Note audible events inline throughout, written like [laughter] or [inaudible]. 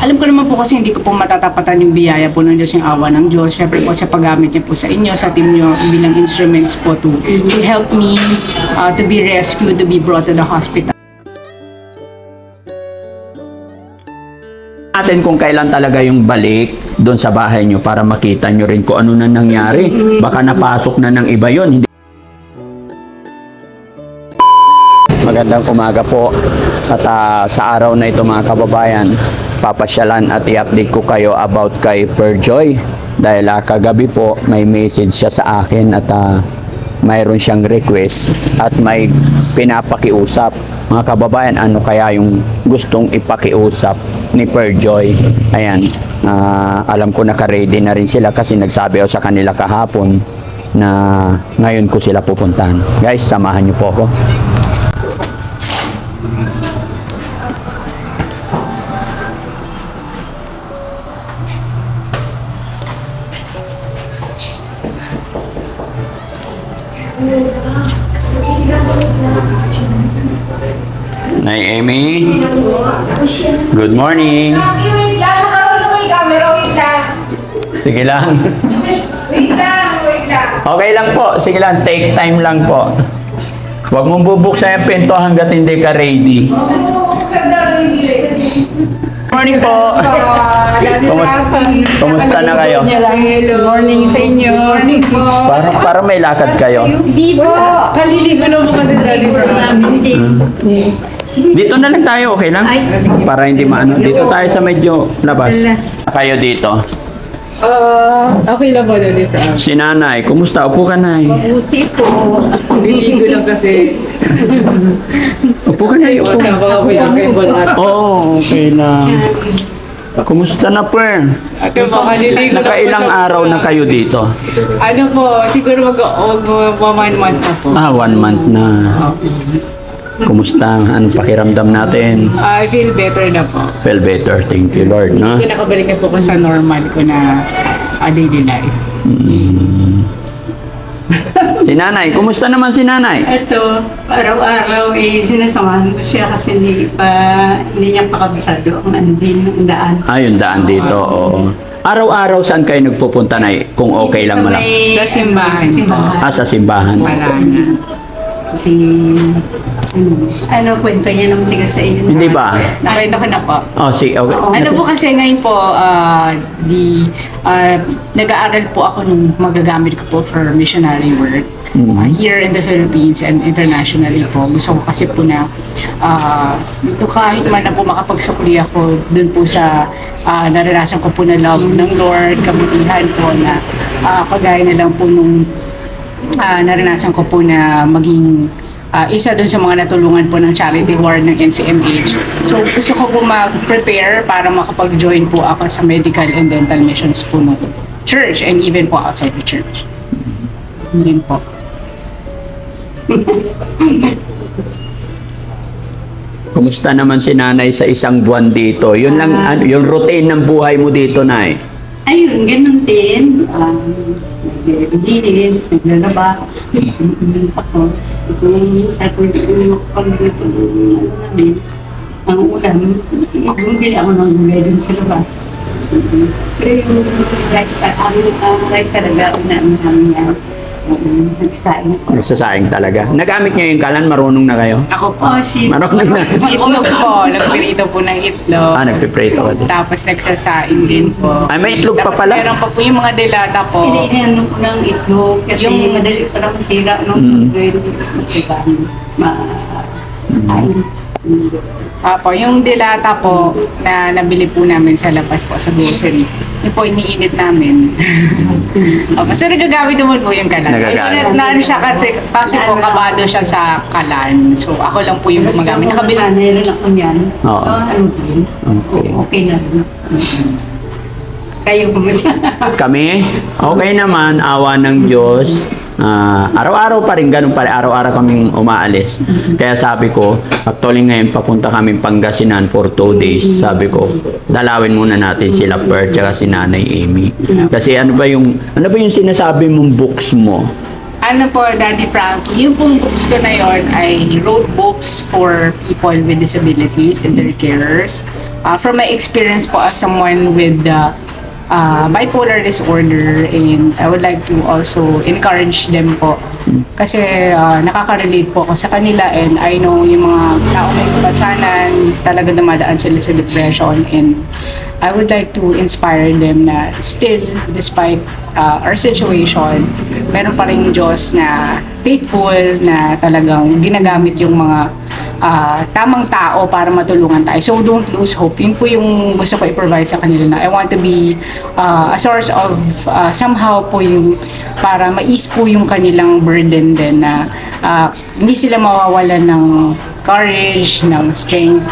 alam ko naman po kasi hindi ko po matatapatan yung biyaya po ng Diyos, yung awa ng Diyos. Siyempre po sa paggamit niya po sa inyo, sa team niyo bilang instruments po to, to help me uh, to be rescued, to be brought to the hospital. natin kung kailan talaga yung balik doon sa bahay nyo para makita nyo rin kung ano na nangyari. Baka napasok na ng iba yon. Magandang umaga po. At ah, sa araw na ito mga kababayan, papasyalan at i-update ko kayo about kay Perjoy. Dahil ah, kagabi po may message siya sa akin at ah, mayroon siyang request at may pinapakiusap. Mga kababayan, ano kaya yung gustong ipakiusap ni Perjoy? Ayan, ah, alam ko naka-ready na rin sila kasi nagsabi ako sa kanila kahapon na ngayon ko sila pupuntahan. Guys, samahan niyo po ako. Nay Amy. Good morning. Wait lang, nakaroon mo yung camera, wait lang. Sige lang. Wait lang, wait lang. Okay lang po. Sige lang. Take time lang po. Huwag mong bubuksan yung pinto hanggat hindi ka ready. Yung Morning po. Kumusta, kumusta na kayo? Good morning sa inyo. Morning po. Parang, parang may lakad kayo. Hindi po. Kaliligo lang po kasi dali Dito na lang tayo, okay lang? Para hindi maano. Dito tayo sa medyo labas. Kayo dito. Uh, okay lang po dali Si nanay, kumusta? Upo ka nay. Buti po. Kaliligo lang kasi. Upo ka nay. Upo. Masama ka po yung kay Bonat. Oo, oh, okay lang. Kumusta na, Per? At yung mga kaliligo lang po Nakailang sa- araw na kayo dito? Ano po, siguro mag mag mag one month na po. Ah, one month na. Kumusta? Anong pakiramdam natin? I feel better na po. Feel better. Thank you, Lord. No? Kung nakabalik na po ko sa normal ko na uh, daily life. Si nanay, kumusta naman si nanay? Ito, araw-araw eh, sinasamahan ko siya kasi hindi pa, hindi niya pa kabisado ang andin ng daan. Ah, yung daan dito, oo. Araw-araw saan kayo nagpupunta na kung okay lang malang? Sa simbahan Sa simbahan. Ah, sa simbahan. Parana. Kasi, ano, kwento niya naman siya sa inyo. Hindi ba? Nakita ko na po. Oh, si, okay. Ano po kasi ngayon po, ah, di, ah, nag-aaral po ako nung magagamit ko po for missionary work. Mhm. ah, here in the Philippines and internationally po. Gusto ko kasi po na ah, kahit man na po makapagsukli ako dun po sa ah, naranasan ko po na love ng Lord, kabutihan po na ah, kagaya na lang po nung ah, naranasan ko po na maging ah, isa doon sa mga natulungan po ng charity ward ng NCMH. So gusto ko po mag-prepare para makapag-join po ako sa medical and dental missions po ng church and even po outside the church. Yun po. [laughs] Kumusta naman si nanay sa isang buwan dito? Yun lang, ano, yung routine ng buhay mo dito, nay. Ayun, ganun din. Um, naglilinis, naglalaba. Tapos, kung sa ko hindi makapagluto ng ano namin, ang ulam, bumili ako ng gulay dun sa labas. Pero yung rice, ang ang rice talaga, una namin yan. Um, nagsaing ako. Nagsasaing talaga. Nagamit niyo yung kalan, marunong na kayo? Ako po. Oh, shit. Marunong na. Itlog po. Nagpirito po ng itlog. Ah, nagpiprito ka din. Tapos nagsasaing din po. Ay, may itlog pa Tapos pala. meron pa po yung mga delata po. Hindi, ano ko ng itlog kasi Yung- madali pa lang masira nung Mm. mm. diba, ma kain. Apo, yung delata po na nabili po namin sa labas po sa grocery. Yung po iniinit namin. [laughs] Opo, so nagagamit naman po yung kalan. Nagagamit. Ay, na, na ano siya kasi, kasi po kabado siya sa kalan. So ako lang po yung gumagamit. Nakabili. Sanay rin ako niyan. Oo. Ah, ano din. Okay. Okay na rin. Kayo kumusta? Kami, okay naman, awa ng Diyos. Ah, araw-araw pa rin, ganun pa rin. Araw-araw kaming umaalis. Kaya sabi ko, actually ngayon papunta kami Pangasinan for two days. Sabi ko, dalawin muna natin sila Per tsaka si Nanay Amy. Kasi ano ba yung, ano ba yung sinasabi mong books mo? Ano po, Daddy Frankie, yung pong books ko na yon ay road books for people with disabilities and their carers. Uh, from my experience po as someone with uh, uh, bipolar disorder and I would like to also encourage them po. Kasi uh, nakaka-relate po ako sa kanila and I know yung mga tao may kabatsanan talaga dumadaan sila sa depression and I would like to inspire them na still despite uh, our situation meron pa rin Diyos na faithful na talagang ginagamit yung mga ah, tamang tao para matulungan tayo. So don't lose hope. Yun po yung gusto ko i-provide sa kanila na I want to be ah, a source of ah, somehow po yung para ma-ease po yung kanilang burden din na ah, hindi sila mawawalan ng courage, ng strength,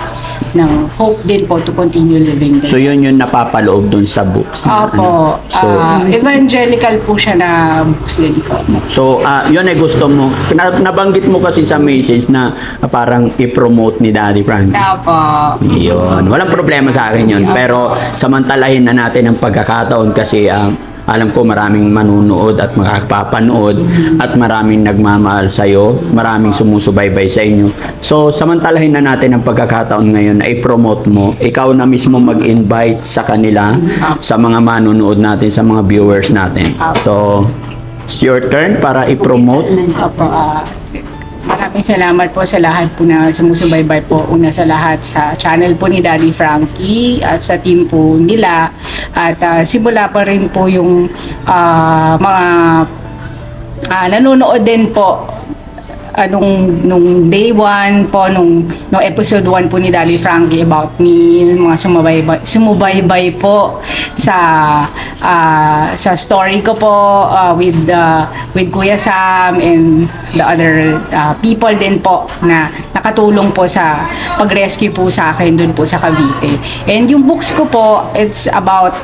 ng hope din po to continue living. their So yun yung napapaloob dun sa books. na Opo. ano. So, ah, evangelical po siya na books din po. so ah, yun ay gusto mo. Na, nabanggit mo kasi sa message na ah, parang i-promote ni Daddy Frank. Opo. Yun. Walang problema sa akin yun. Pero samantalahin na natin ang pagkakataon kasi ah, alam ko maraming manunood at makakapapanood at maraming nagmamahal sa iyo, maraming sumusubaybay sa inyo. So, samantalahin na natin ang pagkakataon ngayon na i-promote mo. Ikaw na mismo mag-invite sa kanila, sa mga manunood natin, sa mga viewers natin. So, it's your turn para i-promote. Opo, ah, maraming salamat po sa lahat po na sumusubaybay po una sa lahat sa channel po ni Daddy Frankie at sa team po nila. At ah, simula pa rin po yung ah, mga ah, nanonood din po anong nung day one po nung nung episode 1 po ni Daddy Frankie about me mga sumubaybay sumubaybay po sa ah, sa story ko po ah, with ah, with Kuya Sam and the other ah, people din po na nakatulong po sa pag-rescue po sa akin dun po sa Cavite. And yung books ko po it's about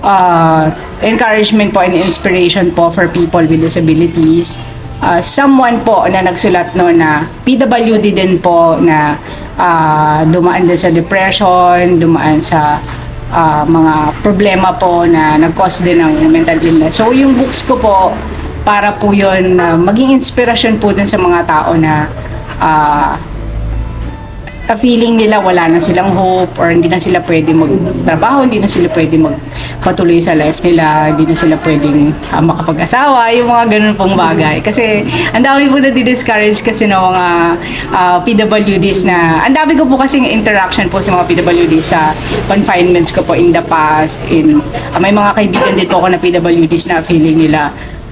uh, encouragement po and inspiration po for people with disabilities. Uh, someone po na nagsulat no na PWD din po na uh, dumaan din sa depression, dumaan sa uh, mga problema po na nag-cause din ng mental illness. So yung books ko po para po yun na maging inspirasyon po din sa mga tao na uh, feeling nila wala na silang hope or hindi na sila pwede magtrabaho, hindi na sila pwede magpatuloy sa life nila, hindi na sila pwedeng ah, makapag-asawa, yung mga ganun pong bagay. Kasi ang dami po na discourage kasi ng mga ah, PWDs na, ang dami ko po kasing interaction po sa mga PWDs sa confinements ko po in the past. In, ah, may mga kaibigan din po ako na PWDs na feeling nila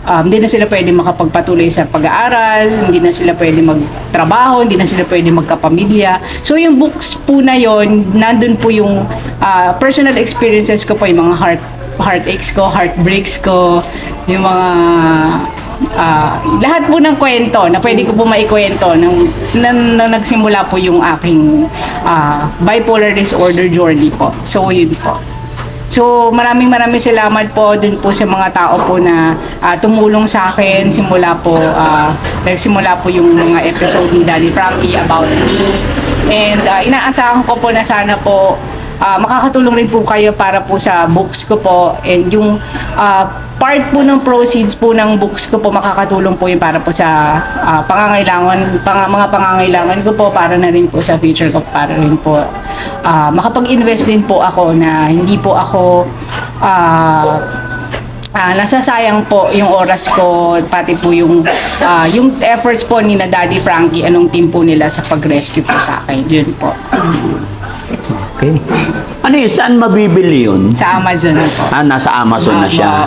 um, hindi na sila pwede makapagpatuloy sa pag-aaral, hindi na sila pwede magtrabaho, hindi na sila pwede magkapamilya. So yung books po na yon, nandun po yung ah, personal experiences ko po, yung mga heart heartaches ko, heartbreaks ko, yung mga ah, lahat po ng kwento na pwede ko po maikwento nang, nang, nang nagsimula po yung aking ah, bipolar disorder journey po. So yun po. So maraming maraming salamat po din po sa mga tao po na ah, tumulong sa akin simula po ah, nagsimula po yung mga episode ni Daddy Frankie about me. And ah, inaasahan ko po na sana po ah, makakatulong rin po kayo para po sa books ko po and yung ah, part po ng proceeds po ng books ko po makakatulong po yung para po sa ah, pangangailangan pang, mga pangangailangan ko po para na rin po sa future ko para rin po ah, makapag-invest din po ako na hindi po ako ah, Ah, nasasayang po yung oras ko pati po yung ah, yung efforts po ni na Daddy Frankie anong team po nila sa pag-rescue po sa akin yun po Okay. Ano yun? Saan mabibili yun? sa Amazon po Ah, nasa Amazon na siya.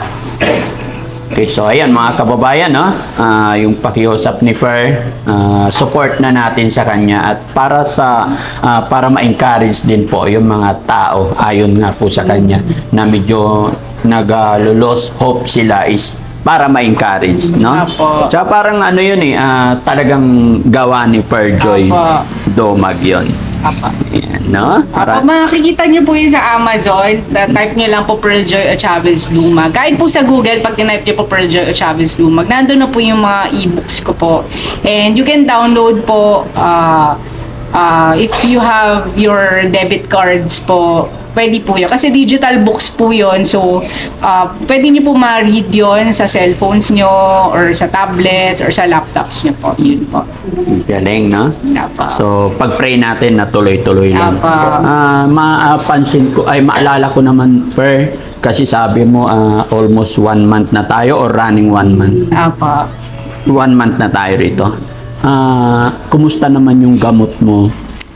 Okay, so ayan mga kababayan, no? Ah, yung pakiusap ni Per, ah, support na natin sa kanya at para sa ah, para ma-encourage din po yung mga tao ayon nga po sa kanya na medyo nag-lost hope sila is para ma-encourage, no? Apo. Tsaka parang ano yun eh, ah, talagang gawa ni Per Joy Apo. Domag yun. Apa. Ayan, no? Para makikita niyo po yun sa Amazon, type niyo lang po Pearl Joy o Chavez Lumag. Kahit po sa Google, pag tinype niyo po Pearl Joy o Chavez Lumag, nandun na po yung mga e-books ko po. And you can download po uh, uh, if you have your debit cards po pwede po yun. Kasi digital books po yun. So, uh, pwede niyo po ma-read yun sa cellphones nyo or sa tablets or sa laptops nyo po. Yun po. Galing, no? Apa. So, pag-pray natin na tuloy-tuloy lang. Apa. Ah, mapansin ko, ay maalala ko naman, Per, kasi sabi mo ah, almost one month na tayo or running one month. Apa. One month na tayo rito. Ah, kumusta naman yung gamot mo?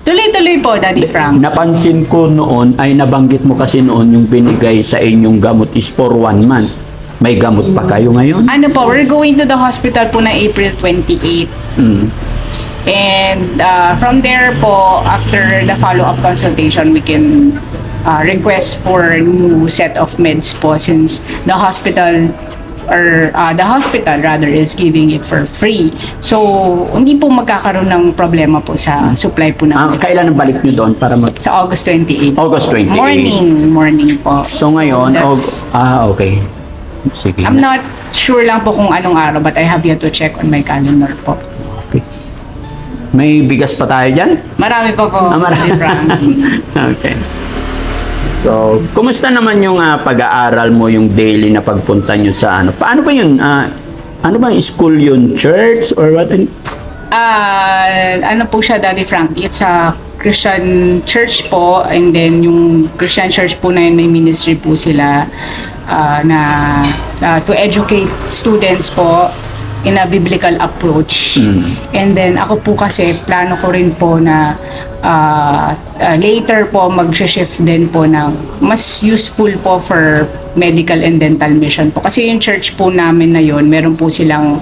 Tuloy-tuloy po, Daddy Frank. Napansin ko noon, ay nabanggit mo kasi noon yung binigay sa inyong gamot is for one month. May gamot pa kayo ngayon? Ano po, we're going to the hospital po na April 28. Mm. And uh, from there po, after the follow-up consultation, we can uh, request for a new set of meds po since the hospital or uh, the hospital rather is giving it for free. So, hindi po magkakaroon ng problema po sa supply po Ah, ng kailan ang balik nyo doon para mag... sa August 28. August 28. Morning, morning po. So ngayon, that's- og- ah, okay. Sige. I'm not sure lang po kung anong araw but I have yet to check on my calendar po. Okay. May bigas pa tayo dyan? Marami pa po. Ah, marami. [laughs] Okay. So, kumusta naman yung ah, pag-aaral mo, yung daily na pagpunta nyo sa ano? Paano ba yun? Ah, ano ba yung school yun? Church or what? Ah, ano po siya, Daddy Frank? It's a Christian church po and then yung Christian church po na yun, may ministry po sila ah, na ah, to educate students po in a biblical approach. Mm. And then ako po kasi plano ko rin po na ah, ah, later po mag-shift din po ng mas useful po for medical and dental mission po. Kasi yung church po namin na yon meron po silang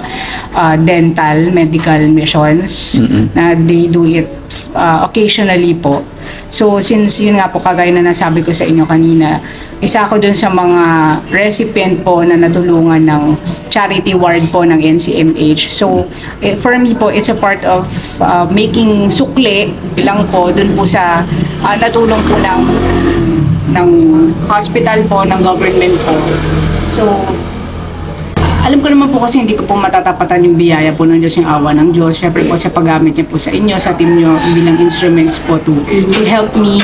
ah, dental medical missions Mm-mm. na they do it ah, occasionally po. So since yun nga po kagaya na nasabi ko sa inyo kanina, isa ako dun sa mga recipient po na natulungan ng charity ward po ng NCMH. So eh, for me po, it's a part of ah, making sukle bilang po dun po sa ah, natulong po ng ng hospital po, ng government po. So, alam ko naman po kasi hindi ko po matatapatan yung biyaya po ng Diyos, yung awa ng Diyos. Siyempre po sa paggamit niya po sa inyo, sa team niyo bilang instruments po to, to help me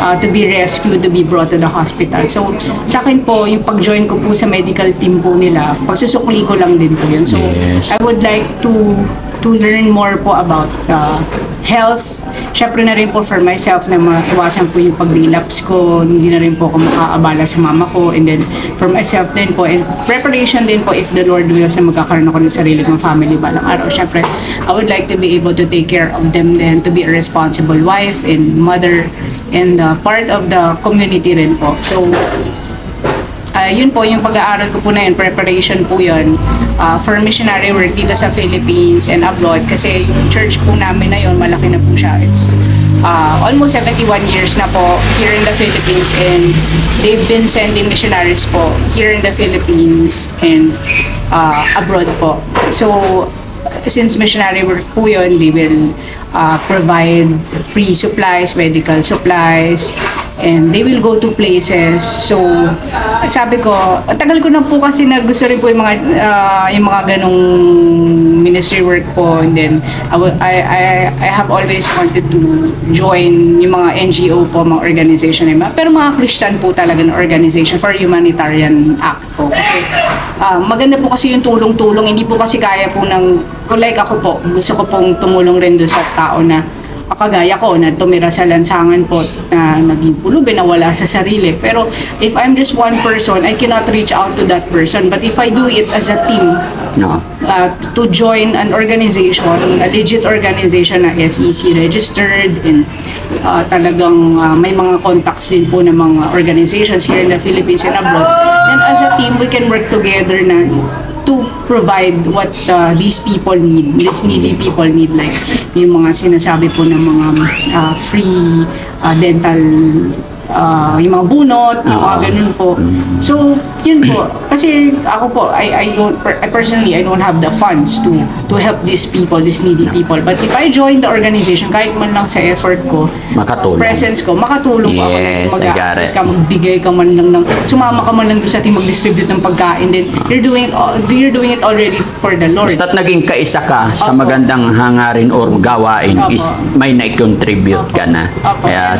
uh, to be rescued, to be brought to the hospital. So, sa akin po, yung pag-join ko po sa medical team po nila, pagsusukli ko lang din po yun. So, Yes. I would like to to learn more po about uh, health. Siyempre na rin po for myself na maiwasan po yung pag-relapse ko. Hindi na rin po ako makaabala sa mama ko. And then for myself din po. And preparation din po if the Lord wills na magkakaroon ako ng sarili kong family balang araw. Siyempre, I would like to be able to take care of them then to be a responsible wife and mother and uh, part of the community rin po. So, Ah, yun po, yung pag-aaral ko po na yun, preparation po yun ah, for missionary work dito sa Philippines and abroad. Kasi yung church po namin na yun, malaki na po siya. It's ah, almost 71 years na po here in the Philippines and they've been sending missionaries po here in the Philippines and ah, abroad po. So, since missionary work po yun, they will uh, provide free supplies, medical supplies, and they will go to places. So, sabi ko, tagal ko na po kasi na gusto rin po yung mga, uh, yung mga ganong ministry work po. And then, I, I, I, have always wanted to join yung mga NGO po, mga organization. Pero mga Christian po talaga na organization for humanitarian act po. Kasi ah, maganda po kasi yung tulong-tulong. Hindi po kasi kaya po ng, like ako po, gusto ko pong tumulong rin doon sa tao na kagaya ko na tumira sa lansangan po na naging pulubi na wala sa sarili. Pero if I'm just one person, I cannot reach out to that person. But if I do it as a team, No. uh, to join an organization, a legit organization na SEC registered and uh, talagang uh, may mga contacts din po ng mga organizations here in the Philippines and abroad. And as a team, we can work together na provide what uh, these people need, these needy people need like yung mga sinasabi po ng mga uh, free uh, dental uh, yung mga bunot, yung mga Oo. ganun po. So, yun po. Kasi ako po, I, I don't, I personally, I don't have the funds to to help these people, these needy people. But if I join the organization, kahit man lang sa effort ko, Makatulong. presence ko, makatulong ako. Yes, I got it. ka, magbigay ka man lang ng, sumama ka man lang doon sa ating mag-distribute ng pagkain. Then, you're doing, all- you're doing it already for the Lord. Basta't naging kaisa ka sa Opo. magandang hangarin or gawain Opo. is may na-contribute ka na. Opo. Kaya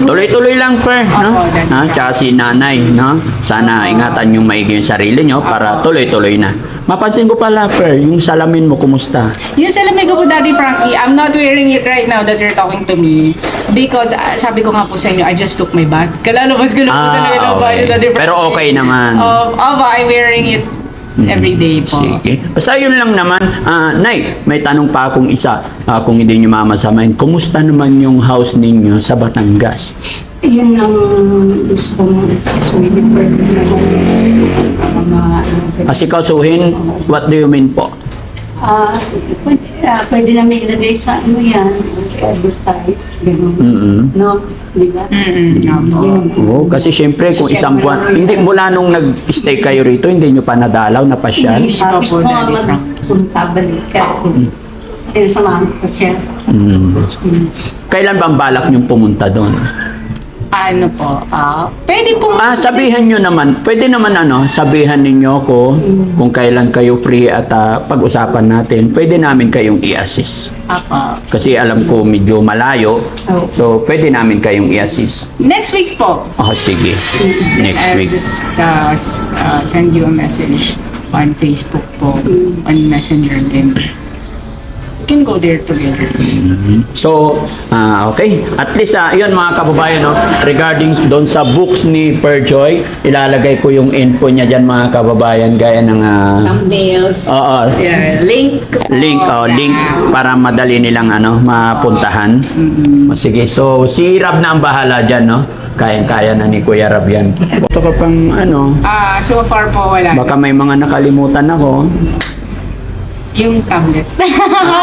Tuloy-tuloy lang, Per, no? Ha? Tsaka si nanay, no? Sana ingatan yung maigi yung sarili nyo para tuloy-tuloy na. Mapansin ko pala, Per, yung salamin mo, kumusta? Yung salamin ko po, Daddy Frankie, I'm not wearing it right now that you're talking to me. Because, ah, sabi ko nga po sa inyo, I just took my bath. Kalalabas ko lang po talaga ng bahay, Daddy Frankie. Ah, Pero okay naman. Oh, oh, I'm wearing it every day po. Sige. Basta yun lang naman. Ah, Nay, may tanong pa akong isa. Ah, kung hindi nyo mamasamahin. Kumusta naman yung house ninyo sa Batangas? Yun ang gusto mo is swimming pool na mga. Asikasuhin, what do you mean po? Ah, pwede, ah, pwede namin ilagay sa ano yan, advertise, gano'n. Mm-mm. No? Di ba? Yun. Oo, kasi syempre kung isang buwan, hindi mula nung nag-stay kayo rito, hindi nyo pa nadalaw na pasyal. Hindi pa po, Daddy Frank. magpunta, balik ka. So, sinasamahan ko siya. Mm. Mm. Kailan bang balak nyong pumunta doon? Ano po, ah, pwede po. Ah, sabihan nyo naman, pwede naman ano, sabihan ninyo ko kung kailan kayo free at ah, pag-usapan natin, pwede namin kayong i-assist. Apo. Kasi alam ko medyo malayo, Oh. so pwede namin kayong i-assist. Next week po, Oh, sige. Next I'll week. just uh, s- uh, send you a message on Facebook po, on Messenger din. Can go there together. So, ah, okay. At least, ah, yun mga kababayan, no? regarding doon sa books ni Perjoy, ilalagay ko yung info niya dyan mga kababayan, gaya ng... ah, Thumbnails. Oo, Yeah, link. link, oh, link para madali nilang ano, mapuntahan. O, Sige, so si Rab na ang bahala dyan, no? Kayang-kaya na ni Kuya Rab yan. Ito ka pang ano, Ah, so far po wala. baka may mga nakalimutan ako. Yung tablet. [laughs]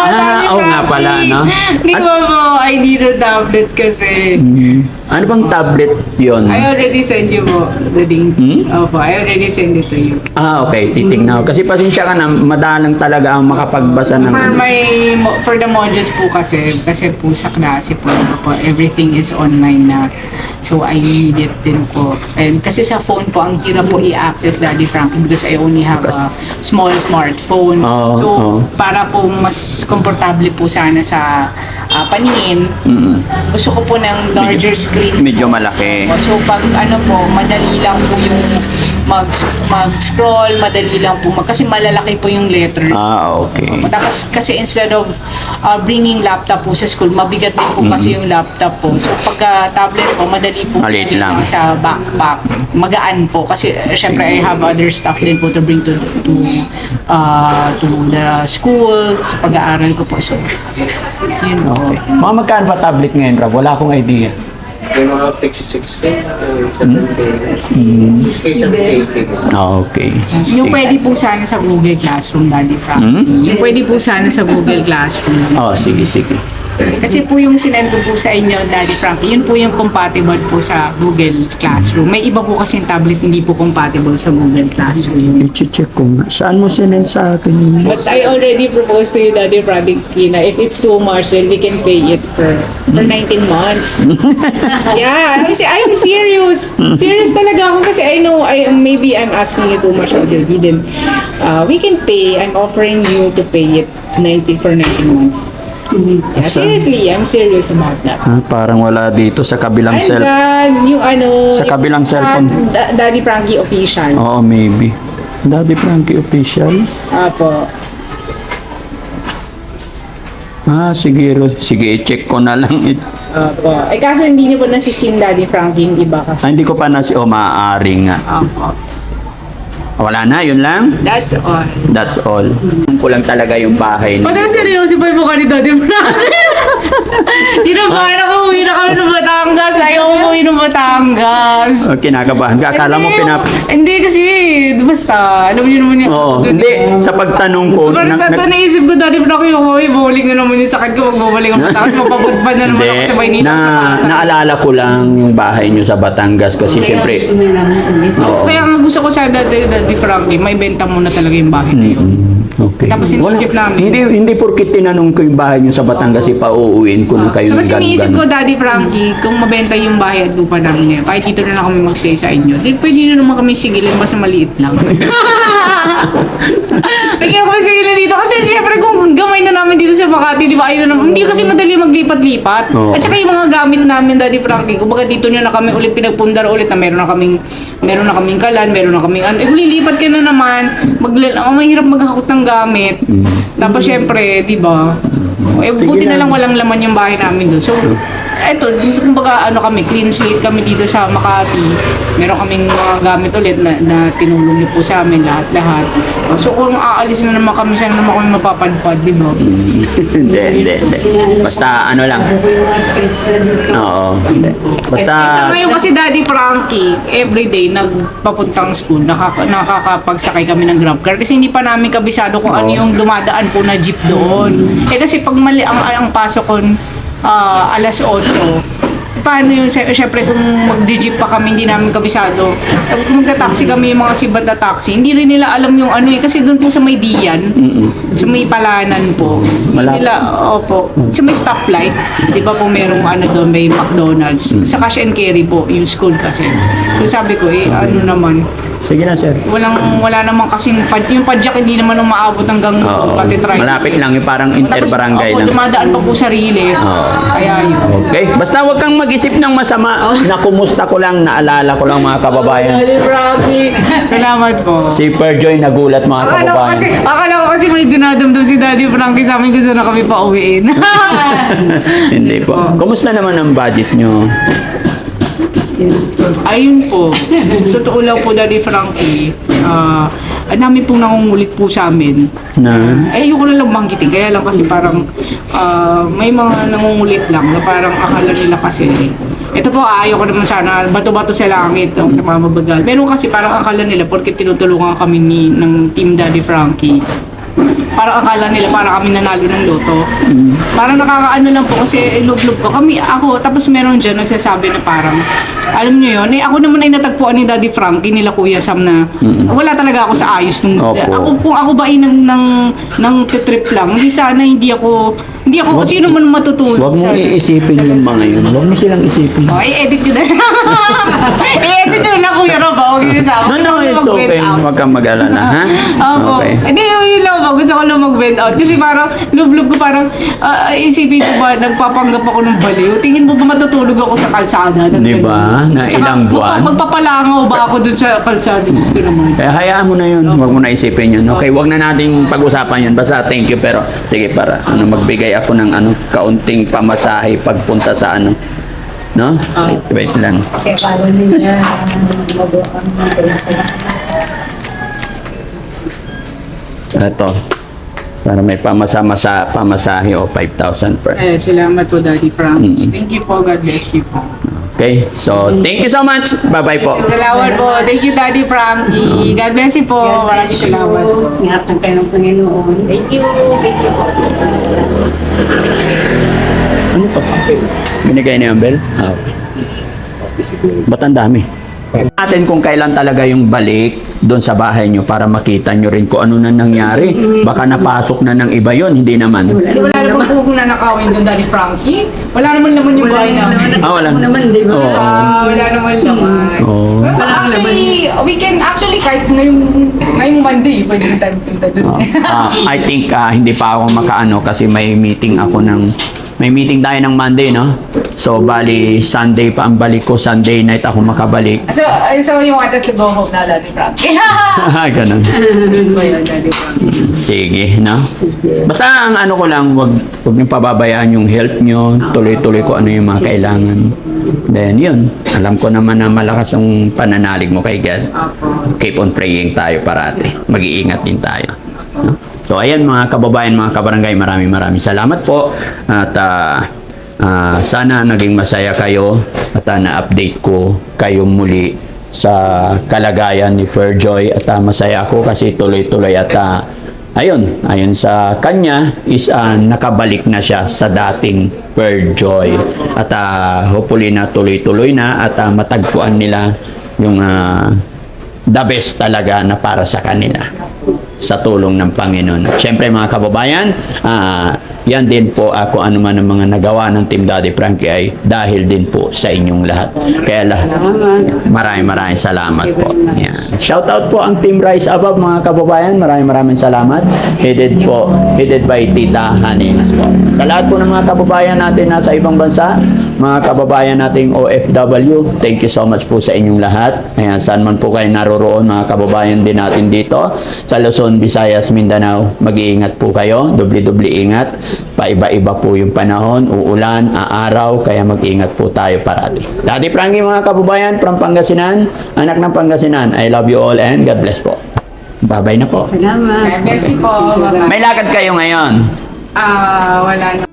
Ah, oo nga pala, no? Hindi ko po ID ng tablet kasi Hmm. Ano bang tablet yon? I already sent you po the link. Hmm? Opo, I already sent it to you. Ah, okay. Titignan ko. Kasi pasensya ka na, madalang talaga ang makapagbasa ng... For my for the modules po kasi kasi po sa klase po, po everything is online na. So I need it din po. And kasi sa phone po ang hirap po i-access Daddy Frank because I only have a small smartphone. Oo, so oo. para po mas komportable po sana sa ah, paningin, Mm, gusto ko po ng larger screen. Medyo malaki. So pag ano po, madali lang po yung mag mag-scroll, madali lang po mag kasi malalaki po yung letters. Ah, okay. Tapos kasi instead of uh, bringing laptop po sa school, mabigat din po kasi yung laptop po. So pagka tablet po, madali po madali lang. sa backpack. Magaan po kasi uh, syempre I have other stuff din po to bring to to uh, to the school sa pag-aaral ko po. So yun. Okay. Mga magkano ba tablet ngayon, Rab? Wala akong idea. Yung mga 66K, 7K, 6K, 7K. Ah, okay. Yung pwede po sana sa Google Classroom, Daddy Frank. Hmm? Yung pwede po sana sa Google Classroom. Oh, sige, sige. Kasi po yung sinend ko po sa inyo, Daddy Frankie, yun po yung compatible po sa Google Classroom. May iba po kasing tablet hindi po compatible sa Google Classroom. I-check ko nga. Saan mo sinend sa akin? But I already proposed to you, Daddy Frankie, na if it's too much, then we can pay it for for 19 months. [laughs] yeah, I'm, I'm serious. Serious talaga ako kasi I know I maybe I'm asking you too much already. Then uh, we can pay. I'm offering you to pay it 90 for 19 months. Seriously, I'm serious about that. Ah, parang wala dito sa kabilang cell. Andyan, yung ano... Sa kabilang yung- cellphone. Da- Daddy Frankie official. Oo, maybe. Daddy Frankie official? Apo. Ah, sige. Sige, i-check ko na lang. it. Apo. Eh kaso hindi niyo po nasisim Daddy Frankie yung iba Ah, kasi. hindi ko pa nasi... Oh, maaari nga. Apo. Wala na, yun lang. That's all. That's all. Kulang talaga yung bahay ni Madam, seryoso ba yung mukha ni Daddy Frankie? Di [laughs] na ba Batangas. Oh, kinakabahan ka. Akala mo pinap... Hindi kasi, basta, alam niyo naman yung... Oo, hindi. Sa pagtanong ko... Pero sa nag- naisip ko, Daddy Frankie, yung uwi, bumalik na naman yung sakit ko, magbabalik ang Batangas, [laughs] mapapudpad na naman ako sa Maynila. na, sa naalala ko lang yung bahay nyo sa Batangas kasi ulis. Oo. Kaya nga gusto ko sa Daddy, Daddy Frankie, may benta muna talaga yung bahay na yun. Okay. Tapos iniisip namin. Hindi, hindi porkit tinanong ko yung bahay nyo sa Batangas, ipauuwiin ko na kayo ng Tapos iniisip ko. Daddy Frankie, kung mabenta yung bahay at lupa namin ngayon, kahit dito na lang kami mag-stay sa inyo, di pwede na naman kami sigilin, basta maliit lang. Bigyan ko kasi sila dito. Kasi syempre kung gamay na namin dito sa Makati, di ba? Ayun na. Hindi kasi madali maglipat-lipat. Oo. At saka yung mga gamit namin, Daddy Frankie, kumbaga dito nyo na kami ulit pinagpundar ulit na meron na kaming meron na kaming kalan, meron na kaming ano. Eh, lilipat ka na naman, magla oh, mahirap maghakot ng gamit. Tapos syempre, di ba? Eh, Sige buti na lang walang laman yung bahay namin doon. So, eto, kumbaga ano kami, clean slate kami dito sa Makati. Meron kaming mga gamit ulit na, na tinulong niyo po sa amin lahat-lahat. So kung aalis na naman kami, saan naman kami mapapadpad, di ba? [laughs] hindi, hindi, hindi. Basta ano lang. Oo. hindi. Basta, Eh, sa ngayon kasi Daddy Frankie, everyday nagpapuntang school, nakaka, nakakapagsakay kami ng grab car kasi hindi pa namin kabisado kung ano yung dumadaan po na jeep doon. Eh kasi pag mali ang, ang pasok ko ah, alas 8, paano yun? Siyempre kung mag-jeep pa kami, hindi namin kabisado. Kung magta-taxi kami, yung mga sibat na taxi, hindi rin nila alam yung ano eh. Kasi doon po sa may Diyan, Mm-mm. sa may palanan po. Malapit. Nila, opo. Sa may stoplight, di ba po merong ano doon, may McDonald's. Mm. Sa cash and carry po, yung school kasi. So sabi ko, eh, ano naman, sige na sir. walang, wala naman kasing, pad, yung padyak hindi naman umaabot hanggang Oo. pati tricycle. Malapit lang, yung parang Tapos, inter-barangay opo, lang. dumadaan pa po sa Riles. Oo. Kaya yun. Okay, basta wag kang mag-isip ng masama. Na kumusta ko lang, naalala ko lang mga kababayan. Frankie. Salamat po. Si Perjoy nagulat mga Akala ko kababayan. kasi, akala ko kasi may dinadamdam si Daddy Frankie sa amin gusto na kami pa uwiin. [laughs] Hindi po. Kumusta naman ang budget nyo? Ayun po. Sa [laughs] totoo lang po, Daddy Frankie, ah, ang dami pong nangungulit po sa amin. Na? Ay, ayoko na lang banggitin. Kaya lang kasi parang ah, may mga nangungulit lang na parang akala nila kasi ito po, ayaw ko naman sana, bato-bato sa langit, ang namamabagal. Pero kasi parang akala nila, porque tinutulungan kami ni, ng Team Daddy Frankie, parang akala nila para kami nanalo ng loto. Parang nakakaano lang po kasi loob-loob ko. Kami, ako, tapos meron dyan nagsasabi na parang, alam nyo yun, eh ako naman ay natagpuan ni Daddy Frankie, nila Kuya Sam na wala talaga ako sa ayos nung, Opo. ako, kung ako ba ay ng, ng, ng trip lang, hindi sana hindi ako, hindi ako, Wag- sino man matutulog. Huwag mong iisipin yung mga yun. Huwag mo silang isipin. Oh, i-edit ko na. [laughs] i-edit ko na Kuya Rob, ah. huwag yun sa No, no, it's okay. Huwag kang mag-alala, ha? [laughs] Opo. Okay. Hindi, yun lang po. Gusto ko lang mag-vent out. Kasi parang, lub-lub ko parang, ah, isipin ko ba, nagpapanggap ako ng baliw. Tingin mo ba matutulog ako sa kalsada? Di ba? Na Tsaka, ilang buwan? magpa- Magpapalangaw ba ako dun sa kalsada? Diyos ko naman. Kaya hayaan mo na yun. Huwag mo na isipin yun. Okay, huwag na nating pag-usapan yun. Basta thank you. Pero sige, para ano, magbigay ako ng ano, kaunting pamasahe pagpunta sa ano. No? Wait, wait lang. Kasi paano ganito. Ito. Para may pamasa-masa, pamasahe o 5,000 per. Eh, salamat po, Daddy Frankie. Mm. Thank you po. God bless you po. Okay? So, thank you so much. Bye-bye po. Salamat po. Thank you, Daddy Frankie. God bless you po. Maraming salamat po. Ingatan kayo ng Panginoon. Thank you. Thank you po. Ano pa? Binigay ni Ambel? Ah, Ba't ang dami? Natin kung kailan talaga yung balik doon sa bahay nyo para makita nyo rin kung ano na nangyari. Baka napasok na ng iba yon hindi naman. Hindi, wala naman po kung nanakawin doon, Daddy Frankie. Wala naman naman yung bahay namin. Ah, wala. naman, di ba? Oo. Ah, wala naman naman. Oo. Well, actually, we can actually kahit ngayong, ngayong Monday, pwede na tayo punta doon. Ah, I think ah, hindi pa ako makaano kasi may meeting ako ng may meeting tayo ng Monday, no? So, bali, Sunday pa ang balik ko. Sunday night ako makabalik. so, so you want us to go home na, Daddy Frankie? [laughs] Ganun. Sige, no? Basta ang ano ko lang, wag, wag niyong pababayaan yung health nyo. Tuloy-tuloy ko ano yung mga kailangan. Then, yun. Alam ko naman na malakas ang pananalig mo kay God. Keep on praying tayo parati. Mag-iingat din tayo. So, ayan mga kababayan, mga kabarangay, maraming maraming salamat po. At ah, ah, sana naging masaya kayo at ah, na-update ko kayo muli sa kalagayan ni Perjoy at ah, masaya ako kasi tuloy-tuloy at ah, ayun, ayon sa kanya is ah, nakabalik na siya sa dating Perjoy at ah, hopefully na tuloy-tuloy na at ah, matagpuan nila yung ah, the best talaga na para sa kanila sa tulong ng Panginoon. Siyempre mga kababayan, ah, yan din po ako ano man ang mga nagawa ng Team Daddy Frankie ay dahil din po sa inyong lahat. Kaya lah, Salamat. maraming maraming salamat po. Yan. Shout out po ang Team Rise Above mga kababayan. Maraming maraming salamat. Headed po, headed by Tita Haningas po. Sa lahat po ng mga kababayan natin nasa ibang bansa, mga kababayan nating OFW, thank you so much po sa inyong lahat. Ayan, saan man po kayo naroroon mga kababayan din natin dito sa Luzon, Visayas, Mindanao. Mag-iingat po kayo, doble-doble ingat. Paiba-iba po yung panahon, uulan, aaraw, kaya mag-ingat po tayo parati. Daddy Frankie mga kababayan from Pangasinan, anak ng Pangasinan, I love you all and God bless po. Bye-bye na po. Salamat. God bless you po. Bye-bye. May lakad kayo ngayon. Ah, wala na.